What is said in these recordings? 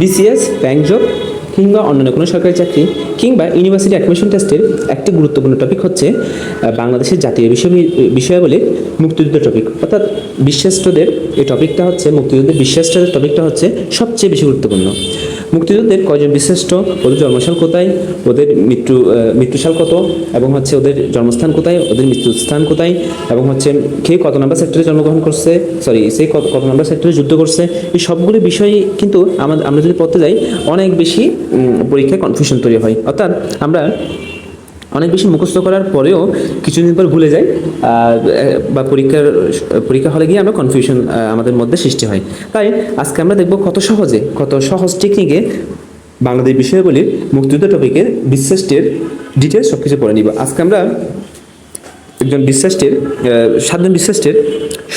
BCS bank job কিংবা অন্যান্য কোনো সরকারি চাকরি, কিংবা ইউনিভার্সিটি অ্যাডমিশন টেস্টের একটি গুরুত্বপূর্ণ টপিক হচ্ছে বাংলাদেশের জাতীয় বিষয় বিষয়াবলীর মুক্তিযুদ্ধ টপিক অর্থাৎ বিশ্বাসদের এই টপিকটা হচ্ছে, মুক্তিযুদ্ধের বিশ্বাসদের টপিকটা হচ্ছে সবচেয়ে বেশি গুরুত্বপূর্ণ। মুক্তিযুদ্ধের কয়জন বিশিষ্ট, ওদের জন্মসাল কোথায়, ওদের মৃত্যু মৃত্যুসাল কত, এবং হচ্ছে ওদের জন্মস্থান কোথায়, ওদের মৃত্যুস্থান কোথায়, এবং হচ্ছে কে কত নাম্বার সেক্টরে জন্মগ্রহণ করছে সরি সে কত কত নাম্বার সেক্টরে যুদ্ধ করছে, এই সবগুলি বিষয়ে কিন্তু আমাদের, আমরা যদি পড়তে যাই, অনেক বেশি পরীক্ষায় কনফিউশন তৈরি হয়। অর্থাৎ আমরা অনেক বেশি মুখস্থ করার পরেও কিছুদিন পর ভুলে যাই বা পরীক্ষার, পরীক্ষা হলে গিয়ে আমরা কনফিউশন আমাদের মধ্যে সৃষ্টি হয়। তাই আজকে আমরা দেখব কত সহজে, কত সহজ টেকনিকে বাংলাদেশ বিষয়গুলির মুক্তিযুদ্ধ টপিকের বিশ্বাসটের ডিটেলস সব কিছু পড়ে নিব। আজকে আমরা একজন বিশ্বাসটের সাতজন বিশ্বাসটের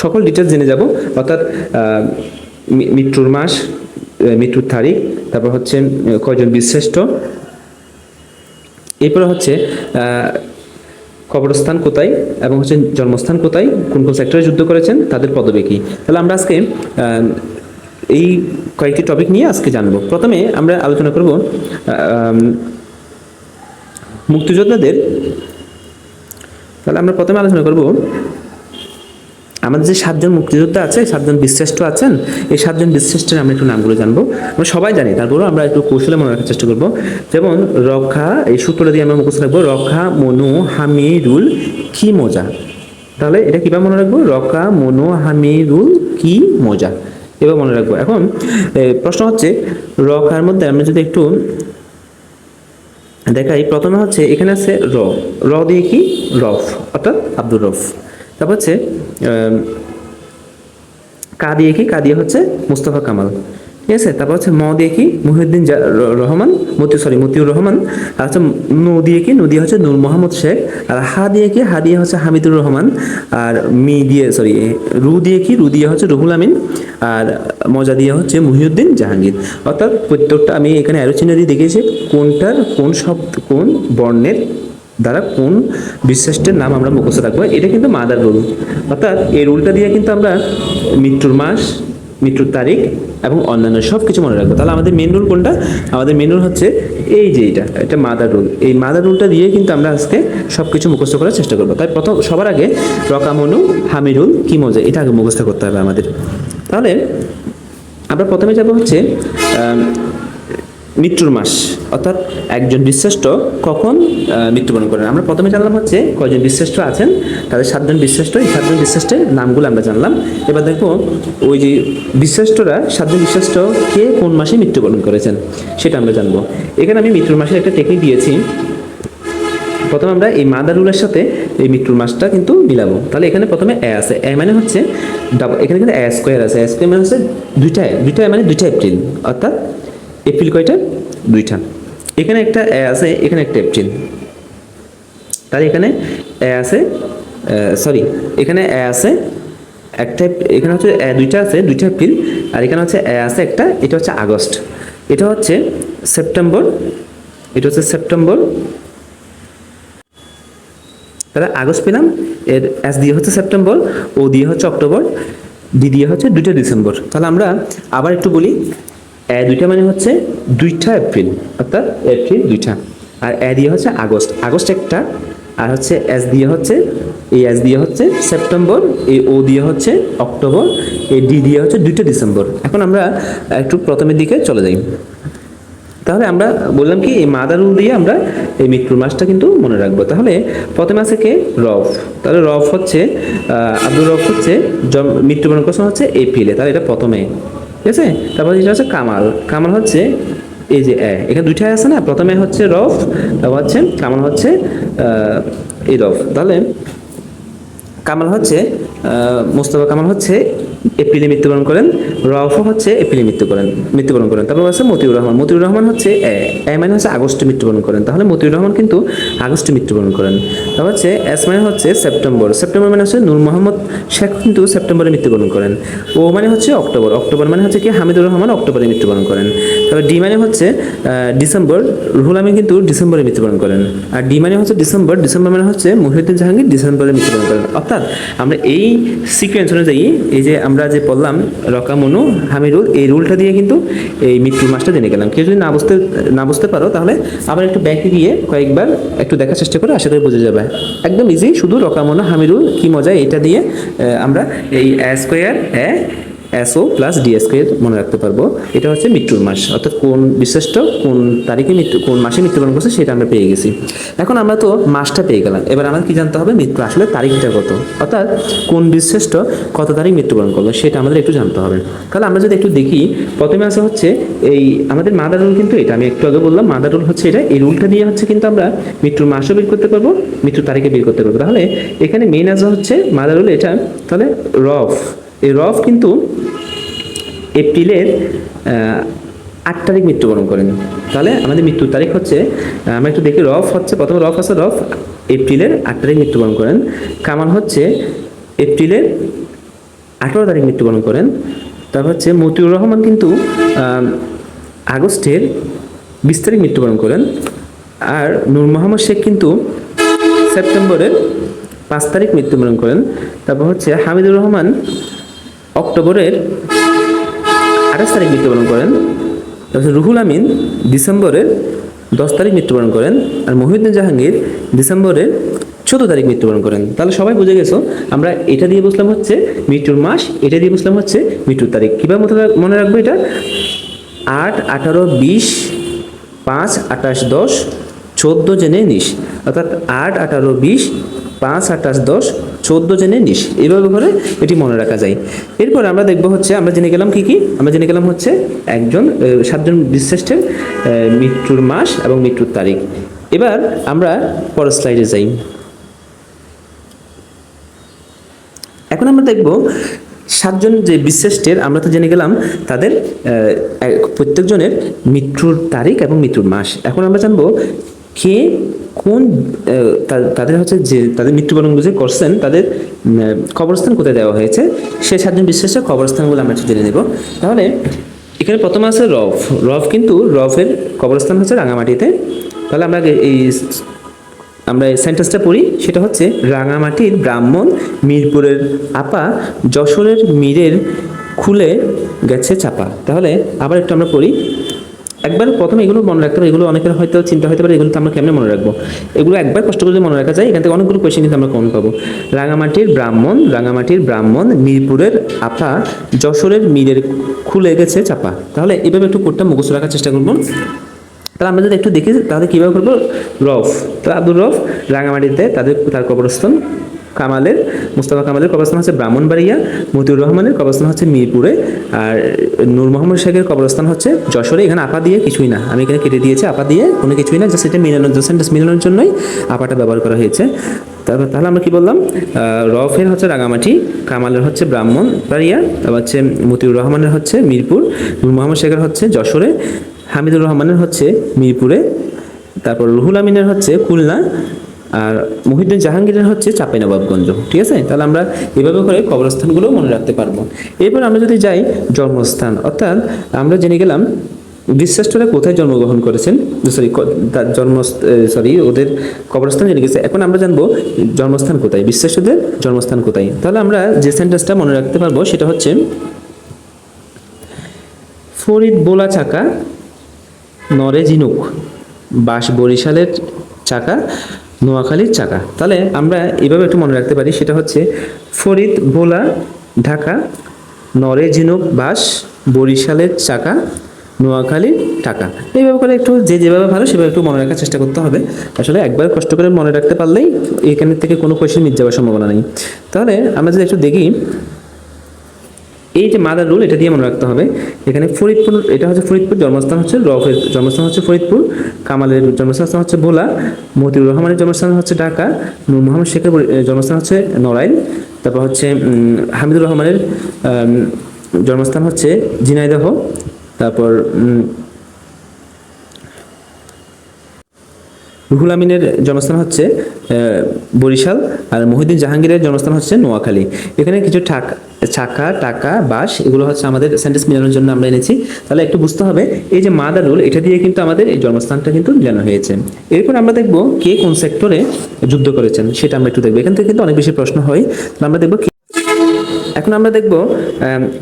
সকল ডিটেলস জেনে যাব। অর্থাৎ মৃত্যুর মাস মৃত্যুর তারিখ, তারপর হচ্ছে কয়জন বিশ্বাষ্ট এরপরে হচ্ছে কবরস্থান কোথায় এবং হচ্ছে জন্মস্থান কোথায়, কোন কোন সেক্টরে যুদ্ধ করেছেন, তাদের পদবী কী? তাহলে আমরা আজকে এই কয়েকটি টপিক নিয়ে আজকে জানব। প্রথমে আমরা আলোচনা করব মুক্তিযোদ্ধাদের, তাহলে আমরা প্রথমে আলোচনা করব আমাদের যে সাতজন মুক্তিযোদ্ধা আছে, সাতজন বিশ্রেষ্ঠ আছেন, এই সাতজন বিশ্রেষ্ঠের আমরা একটু নামগুলো জানব। আমরা সবাই জানি, তারপরেও আমরা একটু কৌশলে মনে রাখার চেষ্টা করব। যেমন রক্ষা, এই সূত্রটা দিয়ে আমরা মুখস্থ রাখব, রক্ষা, মনু, হামিরুল, কি মজা? তাহলে এটা কীভাবে মনে রাখব? রক্ষা, মনু, হামিরুল, কি মজা? এবার মনে রাখব। এখন প্রশ্ন হচ্ছে রকার মধ্যে আমরা যদি একটু দেখাই, প্রথমে হচ্ছে এখানে আছে র। র দিয়ে কি? রফ, অর্থাৎ আব্দুর রফ। তারপর হচ্ছে কা দিয়ে কি? কা দিয়ে হচ্ছে মুস্তফা কামাল। ঠিক আছে? তারপর হচ্ছে ম দিয়ে কি? মুহিউদ্দিন রহমান মতি সরি মতিউর রহমান। আর হচ্ছে নু দিয়ে কি? নু দিয়ে হচ্ছে নূর মোহাম্মদ শেখ। আর হা দিয়ে কি? হা দিয়ে হচ্ছে হামিদুর রহমান। আর মি দিয়ে সরি রু দিয়ে কি? রু দিয়ে হচ্ছে রুহুল আমিন। আর মজা দিয়ে হচ্ছে মুহিউদ্দিন জাহাঙ্গীর। অর্থাৎ প্রত্যেকটা আমি এখানে অ্যারোচিনারি দেখেছি কোনটার কোন শব্দ, কোন বর্ণের দ্বারা কোন বিশ্বাসের নাম আমরা মুখস্থ রাখব? এটা কিন্তু মাদার রুল। অর্থাৎ এই রুলটা দিয়ে কিন্তু আমরা মৃত্যুর মাস, মৃত্যুর তারিখ এবং অন্যান্য সব কিছু মনে রাখব। তাহলে আমাদের মেন রুল কোনটা? আমাদের মেন রুল হচ্ছে এই যে এটা এটা মাদার রুল এই মাদার রুলটা দিয়ে কিন্তু আমরা আজকে সব কিছু মুখস্থ করার চেষ্টা করব। তাই প্রথম, সবার আগে রকামনু হামিরুল কি মজা? এটা আগে মুখস্থ করতে হবে আমাদের। তাহলে আমরা প্রথমে যাব হচ্ছে মৃত্যুর মাস। অর্থাৎ একজন বিশ্বাষ্ট কখন মৃত্যুবরণ করেন। আমরা প্রথমে জানলাম হচ্ছে কয়জন বিশ্বাষ্ট আছেন, তাদের সাতজন বিশ্বাষ্ট এই সাতজন বিশ্বাষ্টের নামগুলো আমরা জানলাম। এবার দেখো, ওই যে বিশ্বাষ্টরা সাতজন বিশ্বাষ্ট কে কোন মাসে মৃত্যুবরণ করেছেন, সেটা আমরা জানব। এখানে আমি মৃত্যুর মাসের একটা টেকনিক দিয়েছি। প্রথমে আমরা এই মাদারুলের সাথে এই মৃত্যুর মাসটা কিন্তু মিলাবো। তাহলে এখানে প্রথমে এ আছে। এ মানে হচ্ছে ডাবল এখানে কিন্তু এ স্কোয়ার আছে। এ স্কোয়ার মানে হচ্ছে দুইটা দুইটা মানে দুইটা এপ্রিল। অর্থাৎ এপ্রিল কয়টা? দুইটা। এখানে একটা এ আছে, এখানে একটা এপ্রিল তাহলে এখানে এ আছে সরি, এখানে এ আছে, একটা, এখানে হচ্ছে দুইটা আছে, দুইটা এপ্রিল, আর এখানে হচ্ছে এ আছে একটা, এটা হচ্ছে আগস্ট। এটা হচ্ছে সেপ্টেম্বর, এটা হচ্ছে সেপ্টেম্বর। তাহলে আগস্ট পেলাম, এর এস দিয়ে হচ্ছে সেপ্টেম্বর, ও দিয়ে হচ্ছে অক্টোবর ডি দিয়ে হচ্ছে দুইটা ডিসেম্বর। তাহলে আমরা আবার একটু বলি এ দুইটা মানে হচ্ছে দুইটা এপ্রিল, অর্থাৎ এপ্রিল দুইটা। আর এ দিয়ে হচ্ছে আগস্ট। আগস্ট একটা, আর হচ্ছে এস দিয়ে হচ্ছে, এই এস দিয়ে হচ্ছে সেপ্টেম্বর, এই ও দিয়ে হচ্ছে অক্টোবর, এই ডি দিয়ে হচ্ছে দুইটা ডিসেম্বর। এখন আমরা একটু প্রথমের দিকে চলে যাই। তাহলে আমরা বললাম কি, এই মাদার রুল দিয়ে আমরা এই মৃত্যুর মাসটা কিন্তু মনে রাখব। তাহলে প্রথমে আছে কে? রফ। তাহলে রফ হচ্ছে আব্দুর রফ হচ্ছে মৃত্যুবরণ করছেন হচ্ছে এপ্রিলে। তাহলে এটা প্রথমে। ঠিক আছে? তারপর যেটা হচ্ছে কামাল। কামাল হচ্ছে এই যে এ। এখানে দুইটাই আছে না? প্রথমে হচ্ছে রফ, তারপর হচ্ছে কামাল হচ্ছে এই রফ। তাহলে কামাল হচ্ছে মোস্তফা কামাল হচ্ছে এপ্রিলে মৃত্যুবরণ করেন রফও হচ্ছে এপ্রিলে মৃত্যু করেন মৃত্যুবরণ করেন। তারপর আছে মতিউর রহমান। মতিউর রহমান হচ্ছে, এ এ মানে হচ্ছে আগস্টে মৃত্যুবরণ করেন। তাহলে মতিউর রহমান কিন্তু আগস্টে মৃত্যুবরণ করেন। তারপর হচ্ছে এস মানে হচ্ছে সেপ্টেম্বর। সেপ্টেম্বর মানে হচ্ছে নূর মোহাম্মদ শেখ কিন্তু সেপ্টেম্বরে মৃত্যুবরণ করেন। ও মানে হচ্ছে অক্টোবর। অক্টোবর মানে হচ্ছে কি? হামিদুর রহমান অক্টোবরে মৃত্যুবরণ করেন। তারপর ডি মানে হচ্ছে ডিসেম্বর। রুহুল আমিন কিন্তু ডিসেম্বরে মৃত্যুবরণ করেন। আর ডি মানে হচ্ছে ডিসেম্বর। ডিসেম্বর মানে হচ্ছে মহিউদ্দিন জাহাঙ্গীর ডিসেম্বরে মৃত্যুবরণ করেন। অর্থাৎ আমরা এই সিকোয়েন্স অনুযায়ী, এই যে আমরা যে পড়লাম রকামনু হামিরুল এই রুলটা দিয়ে কিন্তু এই মৃত্যুর মাসটা জেনে গেলাম। কেউ যদি না বুঝতে না বুঝতে পারো, তাহলে আবার একটু ব্যাকে গিয়ে কয়েকবার একটু দেখার চেষ্টা করে আশা করি বুঝে যাবে। একদম ইজি শুধু রকামনু হামি রুল, কি মজা, এটা দিয়ে আমরা এই square A SO plus DSK মনে রাখতে পারব। এটা হচ্ছে মৃত্যুর মাস, অর্থাৎ কোন বিশিষ্ট, কোন তারিখে মৃত্যু, কোন মাসে মৃত্যুবরণ করছে সেটা আমরা পেয়ে গেছি। এখন আমরা তো মাসটা পেয়ে গেলাম। এবার আমাদের কি জানতে হবে? মৃত্যু আসলে তারিখটা কত? অর্থাৎ কোন বিশিষ্ট কত তারিখ মৃত্যুবরণ করল সেটা আমাদের একটু জানতে হবে। তাহলে আমরা যদি একটু দেখি, প্রথমে আসা হচ্ছে এই আমাদের মাদার রুল কিন্তু এটা, আমি একটু আগে বললাম মাদার রুল হচ্ছে এটা। এই রুলটা দিয়ে হচ্ছে কিন্তু আমরা মৃত্যুর মাসও বের করতে পারব, মৃত্যুর তারিখে বের করতে পারব। তাহলে এখানে মেইন আছে হচ্ছে মাদার রুল এটা। তাহলে রফ এই রফ কিন্তু এপ্রিলের আট তারিখ মৃত্যুবরণ করেন। তাহলে আমাদের মৃত্যুর তারিখ হচ্ছে আমরা একটু দেখি রফ হচ্ছে, প্রথম রফ আছে রফ এপ্রিলের আট তারিখ মৃত্যুবরণ করেন। কামাল হচ্ছে এপ্রিলের আঠারো তারিখ মৃত্যুবরণ করেন। তারপর হচ্ছে মতিউর রহমান কিন্তু আগস্টের বিশ তারিখ মৃত্যুবরণ করেন। আর নূর মোহাম্মদ শেখ কিন্তু সেপ্টেম্বরের পাঁচ তারিখ মৃত্যুবরণ করেন। তারপর হচ্ছে হামিদুর রহমান অক্টোবরের আঠাশ তারিখ মৃত্যুবরণ করেন, তারপর রুহুল আমিন ডিসেম্বরের দশ তারিখ মৃত্যুবরণ করেন আর মহিউদ্দিন জাহাঙ্গীর ডিসেম্বরের চোদ্দ তারিখ মৃত্যুবরণ করেন। তাহলে সবাই বুঝে গেছো, আমরা এটা দিয়ে বুঝলাম হচ্ছে মৃত্যুর মাস, এটা দিয়ে বুঝলাম হচ্ছে মৃত্যুর তারিখ। কীভাবে রাখ- মনে রাখব এটা? আট, আঠারো, বিশ, পাঁচ, আঠাশ, দশ, চোদ্দ জেনে নিস। অর্থাৎ আট, আঠারো, বিশ, পাঁচ, আঠাশ, দশ চোদ্দ জেনে নিস। এইভাবে করে এটি মনে রাখা যায়। এরপর আমরা দেখব হচ্ছে, আমরা জেনে গেলাম কি কি? আমরা জেনে গেলাম হচ্ছে একজন সাতজন বিশ্রেষ্ঠের মৃত্যুর মাস এবং মৃত্যুর তারিখ। এবার আমরা পরের স্লাইডে যাই। এখন আমরা দেখব সাতজন যে বিশ্রেষ্ঠের আমরা তো জেনে গেলাম তাদের প্রত্যেকজনের মৃত্যুর তারিখ এবং মৃত্যুর মাস। এখন আমরা জানব কে কোন তাদের হচ্ছে যে, তাদের মৃত্যুবরণ যে করছেন, তাদের কবরস্থান কোথায় দেওয়া হয়েছে সেই সাতজন বিশ্রেষ্ঠের কবরস্থানগুলো আমরা একটু জেনে নেব। তাহলে, এখানে প্রথম আছে রফ। রফ কিন্তু রফের কবরস্থান হচ্ছে রাঙামাটিতে। তাহলে আমরা এই আমরা এই সেন্টেন্সটা পড়ি। সেটা হচ্ছে, রাঙামাটির ব্রাহ্মণ মিরপুরের আপা যশোরের মীরের খুলে গেছে চাপা। তাহলে আবার একটু আমরা পড়ি। একবার প্রথমে এগুলো মনে রাখতে হবে, এগুলো অনেকের হয়তো চিন্তা হতে পারে, এগুলো তো আমরা কেমনে মনে রাখব? এগুলো একবার কষ্ট করে মনে রাখা যায়, এখান থেকে অনেকগুলো কোয়েশ্চেন কিন্তু আমরা কমন পাবো। রাঙামাটির ব্রাহ্মণ রাঙামাটির ব্রাহ্মণ, মিরপুরের আপা, যশোরের মীরের খুলে গেছে চাপা। তাহলে এভাবে একটু কোডটা মুখস্থ রাখার চেষ্টা করব। তাহলে আমরা যদি একটু দেখি তাহলে কীভাবে করব? রফ। তো আব্দুর রফ, রাঙামাটিতে তাদের, তার কবরস্থান। কামালের, মুস্তাফা কামালের কবরস্থান হচ্ছে ব্রাহ্মণবাড়িয়া, মতিউর রহমানের কবরস্থান হচ্ছে মিরপুরে, আর নূর মোহাম্মদ শেখের কবরস্থান হচ্ছে যশোরে। এখানে আপা দিয়ে কিছুই না। আমি এখানে কেটে দিয়েছি, আপা দিয়ে কোনো কিছুই না, জাস্ট এটা মিলানোর সেন্টেন্স মিলানোর জন্যই আপাটা ব্যবহার করা হয়েছে। তারপর তাহলে আমরা কি বললাম? রফের হচ্ছে রাঙামাটি, কামালের হচ্ছে ব্রাহ্মণ ব্রাহ্মণবাড়িয়া, তারপর হচ্ছে মতিউর রহমানের হচ্ছে মিরপুর, নূর মোহাম্মদ শেখের হচ্ছে যশোরে, হামিদুর রহমানের হচ্ছে মিরপুরে, তারপর রুহুল আমিনের হচ্ছে খুলনা আর মহিউদ্দিন জাহাঙ্গীরের হচ্ছে চাঁপাইনবাবগঞ্জ ঠিক আছে? তাহলে আমরা এভাবে করে কবরস্থানগুলো মনে রাখতে পারব। এরপর আমরা যদি যাই জন্মস্থান, অর্থাৎ আমরা জেনে গেলাম বিশ্বাসরা কোথায় জন্মগ্রহণ করেছেন সরি তার জন্ম সরি ওদের কবরস্থান জেনে গেছে। এখন আমরা জানব জন্মস্থান কোথায় বিশ্বাসদের জন্মস্থান কোথায়। তাহলে আমরা যে সেন্টেন্সটা মনে রাখতে পারব, সেটা হচ্ছে ফরিদ বোলা চাকা নরে ঝিনুক বাস বরিশালের চাকা নোয়াখালীর চাকা। তাহলে আমরা এভাবে একটু মনে রাখতে পারি, সেটা হচ্ছে ফরিদ, ভোলা, ঢাকা, নরে, ঝিনুক বাস বরিশালের চাকা, নোয়াখালীর টাকা। এইভাবে করে একটু যে যেভাবে ভালো সেভাবে একটু মনে রাখার চেষ্টা করতে হবে। আসলে একবার কষ্ট করে মনে রাখতে পারলেই এখান থেকে কোনো কোয়েশ্চেন মিস যাওয়ার সম্ভাবনা নেই। তাহলে আমরা যদি একটু দেখি এই যে মাদার রুল, এটা দিয়ে মনে রাখতে হবে, এখানে ফরিদপুর, এটা হচ্ছে ফরিদপুর, জন্মস্থান হচ্ছে রফের, জন্মস্থান হচ্ছে ফরিদপুর, কামালের জন্মস্থান হচ্ছে ভোলা, মতিউর রহমানের জন্মস্থান হচ্ছে ঢাকা, নূর মোহাম্মদ শেখের জন্মস্থান হচ্ছে নড়াইল, তারপর হচ্ছে হামিদুর রহমানের জন্মস্থান হচ্ছে ঝিনাইদহ, তারপর রুহুল আমিনের জন্মস্থান হচ্ছে বরিশাল, আর মহিউদ্দিন জাহাঙ্গীরের জন্মস্থান হচ্ছে নোয়াখালী। এখানে কিছু ঠাক, চাকা, টাকা বাস এগুলো হচ্ছে আমাদের সেন্টেন্স মিলানোর জন্য আমরা এনেছি। তাহলে একটু বুঝতে হবে, এই যে মাদার রুল এটা দিয়ে কিন্তু আমাদের এই জন্মস্থানটা কিন্তু মিলানো হয়েছে। এরপর আমরা দেখব কে কোন সেক্টরে যুদ্ধ করেছেন, সেটা আমরা একটু দেখব। এখান থেকে কিন্তু অনেক বেশি প্রশ্ন হয়। আমরা দেখব এখন আমরা দেখব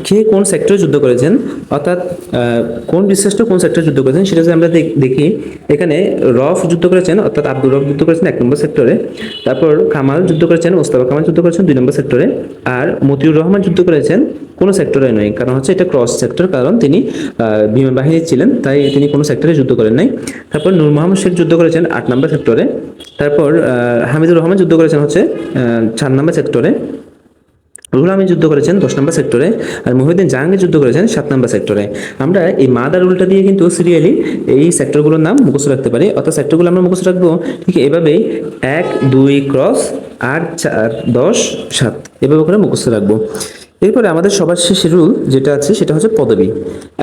কে কোন সেক্টরে যুদ্ধ করেছেন, অর্থাৎ কোন বিশ্লেষ্ট কোন সেক্টরে যুদ্ধ করেছেন সেটা যদি আমরা দেখ- এখানে রফ যুদ্ধ করেছেন, অর্থাৎ আব্দুর রফ যুদ্ধ করেছেন এক নম্বর সেক্টরে তারপর কামাল যুদ্ধ করেছেন, মোস্তাফা কামাল যুদ্ধ করেছেন, দুই নম্বর সেক্টরে আর মতিউর রহমান যুদ্ধ করেছেন কোনো সেক্টরে নয়, কারণ হচ্ছে এটা ক্রস সেক্টর কারণ তিনি বিমান বাহিনী ছিলেন, তাই তিনি কোনো সেক্টরে যুদ্ধ করেন নাই। তারপর নূর মোহাম্মদ শেখ যুদ্ধ করেছেন আট নম্বর সেক্টরে তারপর হামিদুর রহমান যুদ্ধ করেছেন হচ্ছে চার নম্বর সেক্টরে রুহুল আমিন যুদ্ধ করেছেন দশ নম্বর সেক্টরে আর মহিউদ্দিন জাহাঙ্গীর যুদ্ধ করেছেন সাত নম্বর সেক্টরে আমরা এই মাদার রুলটা দিয়ে কিন্তু সিরিয়ালি এই সেক্টরগুলোর নাম মুখস্থ রাখতে পারি। অর্থাৎ সেক্টরগুলো আমরা মুখস্থ রাখব ঠিক এভাবেই এক, দুই ক্রস আট, চার, দশ, সাত এভাবে করে মুখস্থ রাখব। এরপরে আমাদের সবার শেষে রুল যেটা আছে সেটা হচ্ছে পদবী।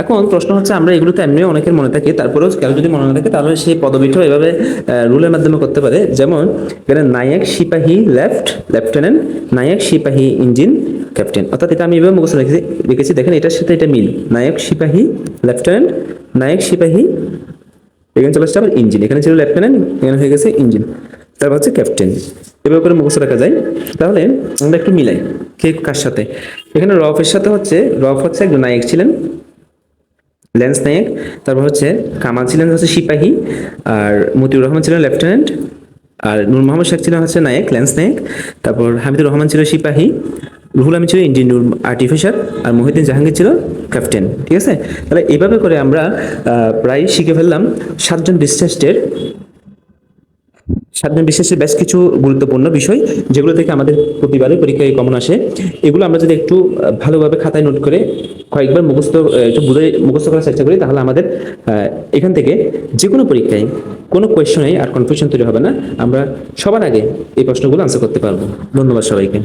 এখন প্রশ্ন হচ্ছে, আমরা এগুলো তো এমনিও অনেকের মনে থাকে, তারপরেও কারও যদি মনে না থাকে, তাহলে সেই পদবীটাও এভাবে রুলের মাধ্যমে করতে পারে। যেমন, এখানে নায়ক, সিপাহী লেফট লেফটেন্যান্ট নায়ক, সিপাহী ইঞ্জিন ক্যাপ্টেন অর্থাৎ এটা আমি এভাবে মুখস্থ রেখেছি রেখেছি। দেখেন, এটার সাথে এটা মিল। নায়ক, সিপাহী লেফটেন্যান্ট নায়ক, সিপাহী, এখানে চলে আসছে আবার ইঞ্জিন এখানে ছিল লেফটেন্যান্ট এখানে হয়ে গেছে ইঞ্জিন তারপর হচ্ছে ক্যাপ্টেন এভাবে করে মুখস্থ রাখা যায়। তাহলে আমরা একটু মিলাই কে কার সাথে। এখানে রফের সাথে হচ্ছে, রফ হচ্ছে একজন নায়ক ছিলেন ল্যান্স নায়ক। তারপর হচ্ছে কামাল ছিলেন হচ্ছে সিপাহী, আর মতিউর রহমান ছিলেন লেফটেন্যান্ট, আর নূর মোহাম্মদ শেখ ছিলেন হচ্ছে নায়ক ল্যান্স নায়ক। তারপর হামিদুর রহমান ছিল সিপাহী, রুহুল আমিন ছিল ইঞ্জিন আর্টিফিশার আর মহিউদ্দিন জাহাঙ্গীর ছিল ক্যাপ্টেন ঠিক আছে? তাহলে এভাবে করে আমরা প্রায় শিখে ফেললাম সাতজন বিশ্বাসের সাতজন বিশেষে বেশ কিছু গুরুত্বপূর্ণ বিষয় যেগুলো থেকে আমাদের প্রতিবারই পরীক্ষায় কমন আসে। এগুলো আমরা যদি একটু ভালোভাবে খাতায় নোট করে কয়েকবার মুখস্থ একটু বুঝে মুখস্থ করার চেষ্টা করি, তাহলে আমাদের এখান থেকে যে কোনো পরীক্ষায় কোনো কোয়েশনেই আর কনফিউশন তৈরি হবে না। আমরা সবার আগে এই প্রশ্নগুলো আনসার করতে পারব। ধন্যবাদ সবাইকে।